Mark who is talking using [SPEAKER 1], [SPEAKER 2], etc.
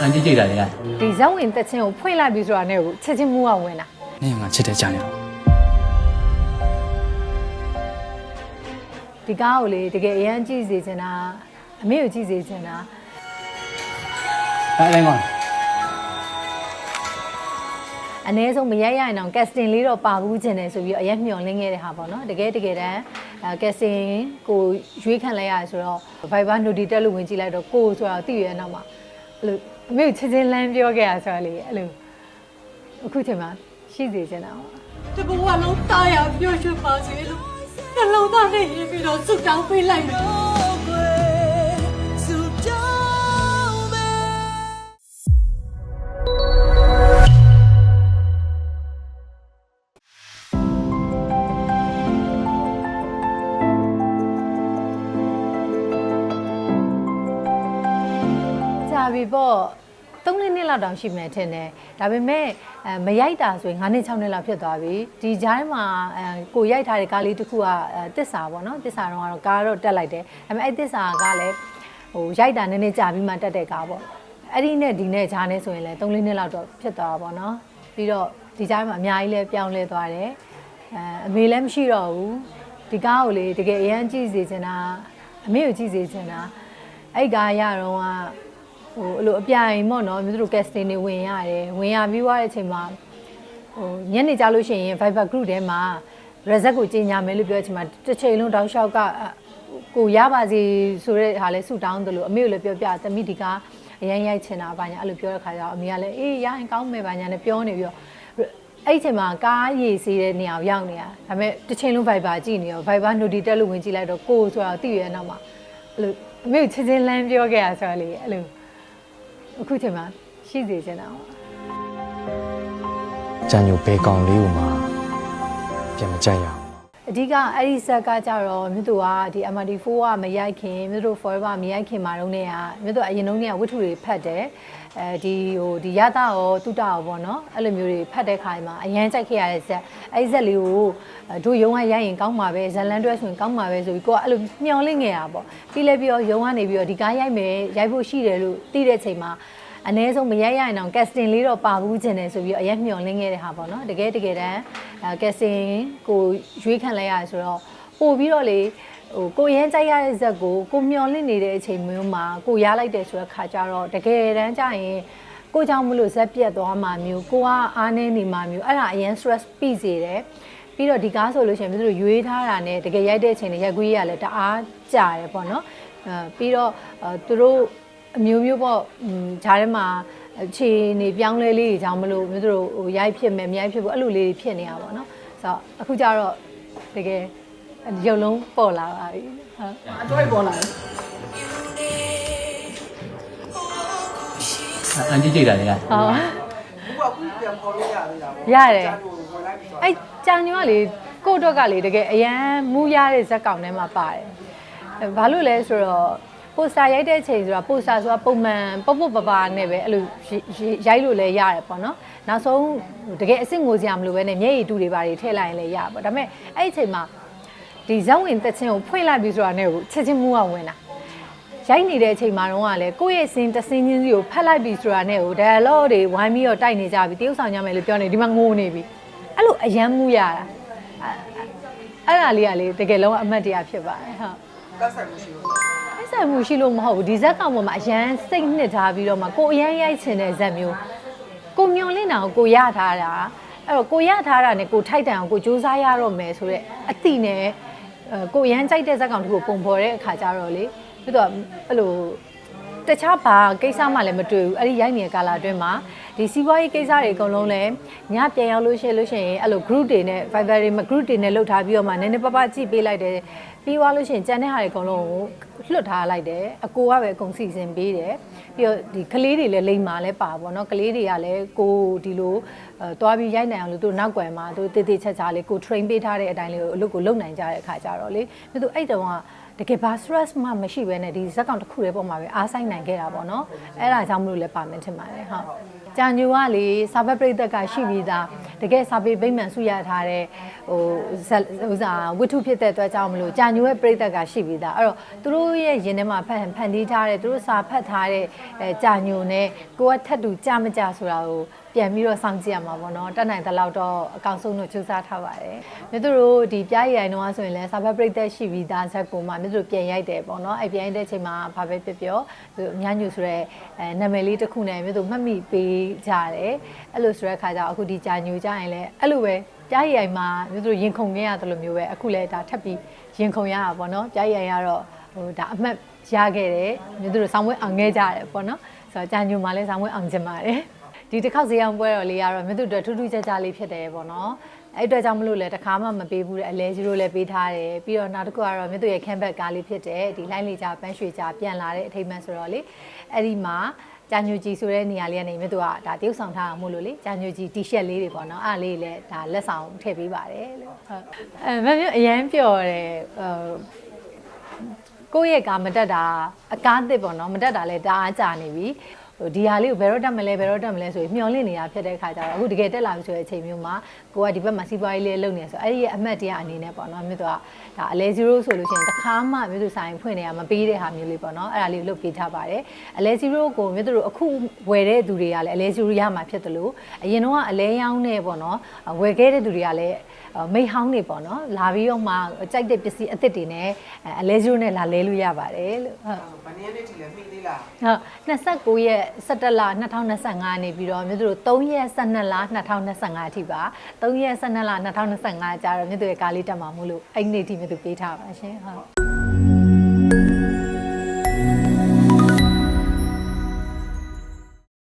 [SPEAKER 1] အန်တီကြိတ်တာလေက
[SPEAKER 2] ဒီဇက်ဝင်တက်ချင်းကိုဖွင့်လိုက်ပြီဆိုတာနဲ့ကိုချက်ချင်းမူကဝင်တာ
[SPEAKER 3] နင်ငါချစ်တဲ့ကြာနေတော့
[SPEAKER 2] ဒီကားကိုလေတကယ်အရန်ကြည့်စေချင်တာအမေကိုကြည့်စေချင်တာ
[SPEAKER 1] အဲ့အဲ့ကောင်
[SPEAKER 2] အ ਨੇ ဆုံးမရိုက်ရရင်တော့ casting လေးတော့ပါဘူးချင်တယ်ဆိုပြီးတော့အရက်မျှော်လင့်ခဲ့တဲ့ဟာပေါ့နော်တကယ်တကယ်တမ်းအဲ casting ကိုရွေးခံလိုက်ရတယ်ဆိုတော့ Viber Noti တက်လို့ဝင်ကြည့်လိုက်တော့ကိုဆိုတော့တည်ရတဲ့နောက်မှာအဲ့လို အမေကိုချက်ချင်းလမ်းပြောခဲ့ရဆိုတော့လေအဲ့လိုအခုချိန်မှာရှိစေချင်တာပေါ့
[SPEAKER 4] တဘဝလုံးတာယာပြောရွှေ့ပါစေလို့နှလုံးသားနဲ့ရေးပြီးတော့ဆုတောင်းပေးလိုက်မယ်
[SPEAKER 2] ပြီပေါ့3နှစ်နှစ်လောက်တောင်ရှိမယ်ထင်တယ်ဒါပေမဲ့အဲမရိုက်တာဆိုရင်9နှစ်6နှစ်လောက်ဖြစ်သွားပြီဒီကြားထဲမှာအဲကိုရိုက်ထားတဲ့ကားလေးတစ်ခုကအဲတစ္ဆာပေါ့နော်တစ္ဆာတော့ကတော့ကားတော့တက်လိုက်တယ်ဒါပေမဲ့အဲ့တစ္ဆာကလည်းဟိုရိုက်တာနည်းနည်းကြာပြီးမှတက်တဲ့ကားပေါ့အဲ့ဒီနဲ့ဒီနဲ့ဂျားနဲ့ဆိုရင်လည်း3နှစ်လောက်တော့ဖြစ်သွားတာပေါ့နော်ပြီးတော့ဒီကြားထဲမှာအများကြီးလည်းပြောင်းလဲသွားတယ်အဲအမေလည်းမရှိတော့ဘူးဒီကားကိုလေတကယ်အရန်ကြည့်စေချင်တာအမေကိုကြည့်စေချင်တာအဲ့ကားရတော့က ဟိုအဲ့လိုအပြိုင်ပေါ့နော်မြို့တို့ casting တွေဝင်ရတယ်ဝင်ရပြီးသွားတဲ့အချိန်မှာဟိုညနေကြလို့ရှိရင် Viber group ထဲမှာ result ကိုကြီးညာမယ်လို့ပြောတဲ့အချိန်မှာတစ်ချိန်လုံးတောက်လျှောက်ကအာကိုရပါစီဆိုတဲ့ဟာလဲဆူတောင်းတယ်လို့အမေကိုလည်းပြောပြတမိဒီကအရင်ရိုက်ချင်တာဘာညာအဲ့လိုပြောတဲ့ခါကျတော့အမေကလည်းအေးရရင်ကောင်းမယ်ဘာညာနဲ့ပြောနေပြီးတော့အဲ့ဒီအချိန်မှာကားရည်စီးတဲ့နေရာကိုရောက်နေတာဒါပေမဲ့တစ်ချိန်လုံး Viber ကြည့်နေရော Viber Noti တက်လို့ဝင်ကြည့်လိုက်တော့ကိုဆိုတော့သိရတဲ့နောက်မှာအဲ့လိုအမေကိုချင်းချင်းလမ်းပြောခဲ့ရဆိုတော့လေအဲ့လို အခုချိန်မှာရှိစေချင်တာပေါ့
[SPEAKER 3] ကြံညိုဘဲကောင်လေးကိုမှပြန်မကြိုက်ရအောင်
[SPEAKER 2] အဓိကအဲ့ဒီဇက်ကကြတော့မြို့သူကဒီ MRT4 ကမရိုက်ခင်မြို့သူ forever မရိုက်ခင်မှာတော့နေကမြို့သူအရင်တုန်းကဝတ္ထုတွေဖတ်တယ်အဲဒီဟိုဒီရတာရောတုတရောပေါ့နော်အဲ့လိုမျိုးတွေဖတ်တဲ့ခါမှာအရန်ကြိုက်ခဲ့ရတဲ့ဇက်အဲ့ဒီဇက်လေးကိုတို့ရုံးကရိုက်ရင်ကောင်းမှာပဲဇလန်တွဲဆိုရင်ကောင်းမှာပဲဆိုပြီးကိုကအဲ့လိုမျှော်လင့်ခဲ့တာပေါ့ပြီးလဲပြီးတော့ရုံးကနေပြီးတော့ဒီကားရိုက်မယ်ရိုက်ဖို့ရှိတယ်လို့သိတဲ့ချိန်မှာ အ ਨੇ ဆုံးမရိုက်ရရင်တော့ casting လေးတော့ပါဘူးချင်တယ်ဆိုပြီးတော့အရက်မျှော်လင့်ခဲ့တဲ့ဟာပေါ့နော်တကယ်တကယ်တမ်းအဲ casting ကိုရွေးခံလိုက်ရတယ်ဆိုတော့ပို့ပြီးတော့လေဟိုကိုရမ်းကြိုက်ရတဲ့ဇက်ကိုကိုမျော်လင့်နေတဲ့အချိန်မျိုးမှာကိုရလိုက်တယ်ဆိုတဲ့ခါကျတော့တကယ်တမ်းကျရင်ကိုကြောင့်မလို့ဇက်ပြတ်သွားမှမျိုးကိုကအားနေနေမှမျိုးအဲ့ဒါအရင် stress ပြီးစေတယ်ပြီးတော့ဒီကားဆိုလို့ရှိရင်သူတို့ရွေးထားတာနဲ့တကယ်ရိုက်တဲ့အချိန်တွေရိုက်ခွေးရလဲတအားကြာတယ်ပေါ့နော်အဲပြီးတော့အဲသူတို့ အမျိုးမျိုးပေါ့อืมဂျားထဲမှာအခြေအနေပြောင်းလဲလေးတွေကြောင့်မလို့မျိုးတို့ဟိုရိုက်ဖြစ်မယ်မရိုက်ဖြစ်ဘူးအဲ့လိုလေးတွေဖြစ်နေတာပေါ့နော်ဆိုတော့အခုကျတော့တကယ်ရုပ်လုံးပေါ်လာပါပြီဟုတ်
[SPEAKER 1] အတွေ့ပေါ်လာတယ်အန်တီကြိတ်တာလေက
[SPEAKER 2] ဟုတ်
[SPEAKER 5] ခုကခုပြန်ခေါ်လို့ရသေးတာပေါ့
[SPEAKER 2] ရတယ်
[SPEAKER 5] ကျန်တို့ဝင်လိုက်ပြီးတော့
[SPEAKER 2] အဲ့ကြာညောကလေကို့တော့ကလေတကယ်အရန်မူးရတဲ့ဇက်ကောင်ထဲမှာပါတယ်အဲဘာလို့လဲဆိုတော့ ပိုစတာရိုက်တဲ့ချိန်ဆိုတာပိုစတာဆိုတာပုံမှန်ပုတ်ပုတ်ပပနဲ့ပဲအဲ့လိုရိုက်လို့လည်းရတယ်ပေါ့နော်နောက်ဆုံးတကယ်အစ်စ်ငိုစရာမလိုပဲနဲ့မျက်ရည်တူတွေပါတွေထည့်လိုက်ရင်လည်းရပါပေါ့ဒါပေမဲ့အဲ့ဒီချိန်မှာဒီဇက်ဝင်တက်ချင်းကိုဖွင့်လိုက်ပြီဆိုတာနဲ့ကိုချက်ချင်းမူးကဝင်တာရိုက်နေတဲ့အချိန်မှာတော့ကလည်းကိုယ့်ရဲ့စင်တစင်းချင်းစီကိုဖတ်လိုက်ပြီဆိုတာနဲ့ဟို dialogue တွေဝိုင်းပြီးတော့တိုက်နေကြပြီတရုပ်ဆောင်ကြမယ်လို့ပြောနေဒီမှာငိုနေပြီအဲ့လိုအယမ်းမှုရတာအဲ့အဲ့ဒါလေးကလေတကယ်လုံးအမတ်တရားဖြစ်ပါတယ်ဟုတ်
[SPEAKER 5] ကတ်ဆိုင်မရှိဘူး
[SPEAKER 2] အဲ့ဆက်မှုရှိလို့မဟုတ်ဘူးဒီဇက်ကောင်ပေါ်မှာအယမ်းစိတ်နှစ်ထားပြီးတော့မှကိုအယမ်းရိုက်ချင်တဲ့ဇက်မျိုးကိုမျောလင့်တာကိုကိုရထားတာအဲ့တော့ကိုရထားတာနဲ့ကိုထိုက်တန်အောင်ကိုစူးစမ်းရတော့မယ်ဆိုတော့အတိနဲ့အဲကိုအရန်ကြိုက်တဲ့ဇက်ကောင်တစ်ခုပုံဖော်တဲ့အခါကျတော့လေပြီးတော့အဲ့လိုတခြားဘာကိစ္စမှလည်းမတွေ့ဘူးအဲ့ဒီရိုက်နေတဲ့ကာလာအတွင်းမှာဒီစီးပွားရေးကိစ္စတွေအကုန်လုံးလည်းညပြန်ရောက်လို့ရှိရင်လို့ရှိရင်အဲ့လို group တွေနဲ့ Viber တွေမှာ group တွေနဲ့လှုပ်ထားပြီးတော့မှနည်းနည်းပပကြည့်ပေးလိုက်တယ် ပြီးသွားလို့ရှိရင်ကြံတဲ့ဟာတွေအကုန်လုံးကိုလွတ်ထားလိုက်တယ်အကိုကပဲအကုန်စီစဉ်ပေးတယ်ပြီးတော့ဒီကလေးတွေလည်းလိမ္မာလည်းပါပေါ့နော်ကလေးတွေကလည်းကိုဒီလိုအဲသွားပြီးရိုက်နိုင်အောင်လို့သူနောက်ကွယ်မှာသူတေးသေးချက်ချာလေးကို train ပေးထားတဲ့အတိုင်းလေးကိုအလုပ်ကိုလုပ်နိုင်ကြတဲ့အခါကြတော့လေပြီးသူအဲ့တုန်းကတကယ်ဘာ stress မှမရှိဘဲနဲ့ဒီဇက်ကောင်တစ်ခုလေးပေါ်မှာပဲအားဆိုင်နိုင်ခဲ့တာပေါ့နော်အဲ့ဒါကြောင့်မလို့လည်းပါမယ်ထင်ပါတယ်ဟုတ်ကြာညိုကလေစာဘက်ပရိသတ်ကရှိပြီးသားတကယ်စာပေဗိမ္မာန်ဆုရထားတဲ့ဟိုဇက်ဥစားဝတ္ထုဖြစ်တဲ့အတွက်ကြောင့်မလို့ကြာညိုရဲ့ပရိသတ်ကရှိပြီးသားအဲ့တော့သူတို့ရဲ့ရင်ထဲမှာဖတ်ဖန်တီးထားတဲ့သူတို့စာဖတ်ထားတဲ့အဲကြာညိုနဲ့ကိုကထပ်တူကြမကြဆိုတာကို ပြန်ပြီးတော့စောင့်ကြည့်ရမှာပေါ့နော်တက်နိုင်တဲ့လောက်တော့အကောင်ဆုံးတော့စူးစမ်းထားပါတယ်မြေသူတို့ဒီပြားရည်ရိုင်တော့ဆိုရင်လည်းစာဖတ်ပရိသတ်ရှိပြီးသားဇက်ကိုမှမြေသူတို့ပြန်ရိုက်တယ်ပေါ့နော်အဲ့ပြန်ရိုက်တဲ့အချိန်မှာဘာပဲပြောပြောသူအများညူဆိုရဲအဲနာမည်လေးတစ်ခုနဲ့မြေသူမှတ်မိပေးကြတယ်အဲ့လိုဆိုတဲ့အခါကျတော့အခုဒီကြာညူကြရင်လည်းအဲ့လိုပဲပြားရည်ရိုင်မှာမြေသူတို့ရင်ခုန်ခဲ့ရတယ်လို့မျိုးပဲအခုလည်းဒါထပ်ပြီးရင်ခုန်ရတာပေါ့နော်ပြားရည်ရိုင်ကတော့ဟိုဒါအမှတ်ရခဲ့တယ်မြေသူတို့ဆောင်းပွဲအောင်ခဲ့ကြတယ်ပေါ့နော်ဆိုတော့ကြာညူမှာလည်းဆောင်းပွဲအောင်ချင်ပါတယ် ဒီတစ်ခေါက်ဈေးအောင်ပွဲတော်လေးကတော့မြတ်သူတို့ထူးထူးခြားခြားလေးဖြစ်တယ်ပေါ့နော်အဲ့အတွက်ကြောင့်မလို့လဲတခါမှမပေးဘူးတဲ့အလဲကြီးတို့လည်းပေးထားတယ်ပြီးတော့နောက်တစ်ခုကတော့မြတ်သူရဲ့ campback ကားလေးဖြစ်တယ်ဒီလိုင်းလေးကြပန်းရွှေကြပြန်လာတဲ့အထိမ်းအမှန်ဆိုတော့လေအဲ့ဒီမှာကြာညိုကြီးဆိုတဲ့နေရာလေးကနေမြတ်သူကဒါတရုပ်ဆောင်ထားအောင်မို့လို့လေကြာညိုကြီး t-shirt လေးတွေပေါ့နော်အဲ့ဒါလေးလည်းဒါလက်ဆောင်ထည့်ပေးပါတယ်လို့ဟုတ်အဲမမျိုးအရန်ပျော်တယ်ဟိုကိုယ့်ရဲ့ကာမတက်တာအကားတစ်ပေါ့နော်မတက်တာလဲတအားကြာနေပြီ ဟိုဒီဟာလေးကိုဘယ်တော့တက်မလဲဘယ်တော့တက်မလဲဆိုပြီးမျောလင့်နေတာဖြစ်တဲ့ခါကျတော့အခုတကယ်တက်လာပြီဆိုတဲ့အချိန်မျိုးမှာကိုကဒီဘက်မှာစီးပွားရေးလေးလုပ်နေဆိုအဲ့ဒီရဲ့အမှတ်တရအနေနဲ့ပေါ့နော်မြို့သူကဒါအလဲ0ဆိုလို့ရှိရင်တစ်ခါမှမြို့သူဆိုင်ဖွင့်နေရမပေးတဲ့ဟာမျိုးလေးပေါ့နော်အဲ့ဒါလေးကိုလုပ်ပေးထားပါတယ်အလဲ0ကိုမြို့သူတို့အခုဝယ်တဲ့သူတွေကလည်းအလဲ0ရမှာဖြစ်တယ်လို့အရင်တော့ကအလဲရောင်းနေပေါ့နော်ဝယ်ခဲ့တဲ့သူတွေကလည်း မိတ်ဟောင်းနေပေါ့နော်လာပြီးတော့မှကြိုက်တဲ့ပစ္စည်းအသစ်တွေနဲ့အလဲဇိုးနဲ့လာလဲလို့ရပါတယ်လို့ဟုတ်။
[SPEAKER 5] ဗနည်းလေးထီလဲမိသေးလား
[SPEAKER 2] ဟုတ်29ရက်17လ2025နေပြီးတော့မြို့သူတို့3ရက်12လ2025အထိပါ3ရက်12လ2025ကြာတော့မြို့သူရဲ့ကားလေးတက်မှာမို့လို့အဲ့ဒီနေ့ထိမြို့သူပေးထားပါရှင်ဟုတ်